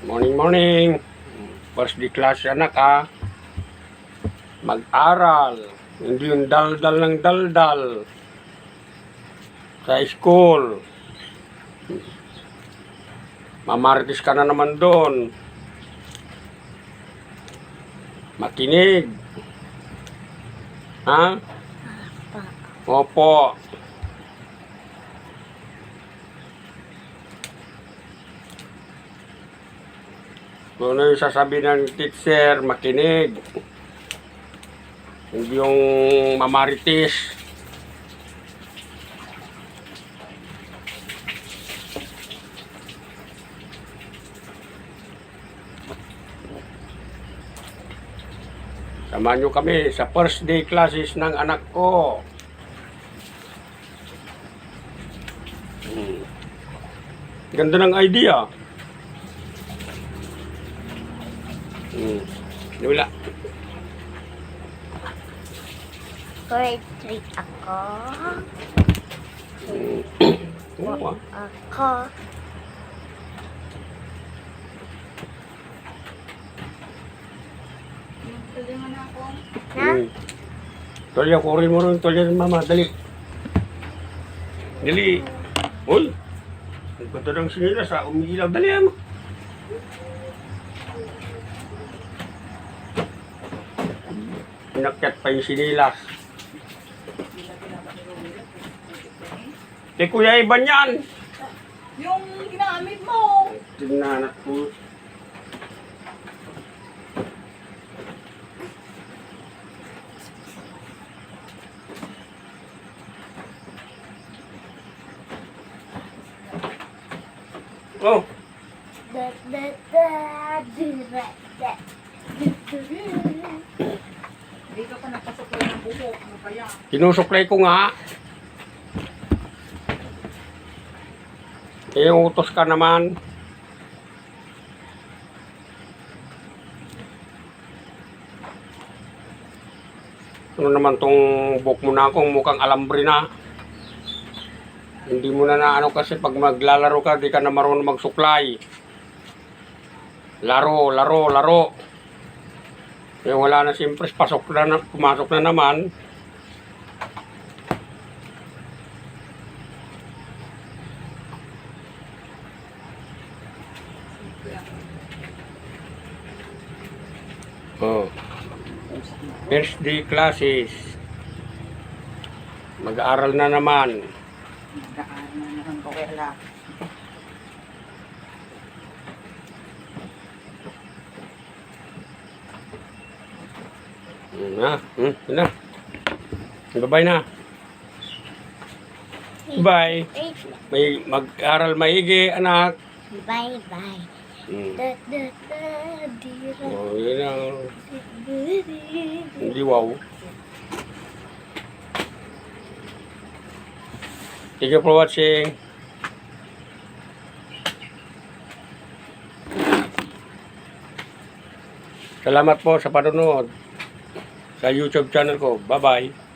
Morning, morning. First day class anak ha. Mag-aral. Hindi yung daldal ng daldal. Sa school. Mamaritis ka na naman doon. Makinig. Ha? Opo. Kung ano yung sasabihin ng teacher, makinig. Hindi yung mamaritis. Samahan nyo kami sa first day classes ng anak ko. Hmm. Ganda ng idea. Hmm. Wala. Grade 3 ako. Oo, ah. Ako. Na? Hmm. Tolya, kurin mo rin. Tolya, mama. Dali. Dali. Uy. Ng sinilas ha. Umiilaw. Dali mo. Pinakyat pa yung sinilas. Kay Kuya Iban yan. Yung ginamit mo. Tingnan at po. Oh, Da, da, da, di, da, da. Hindi ka pa napasuklay ng buhok. Ano kaya? sinusuklay ko nga. Eh, utos ka naman. Ano naman tong book mo na kung mukhang alambre na. Hindi mo na na ano kasi pag maglalaro ka, di ka na marunong magsuklay. Laro, laro, laro. Eh wala na siyempre, pasok na, pumasok na naman. Oh. First day classes. Mag-aaral na naman. Daan na naman ko kaya na, hmm, na. Bye-bye na. Bye. May mag-aral maigi, anak. Bye, bye. Hmm. Oh, yun ang di, di, di. hindi wow. Thank you for watching. Salamat po sa panonood sa YouTube channel ko. Bye-bye.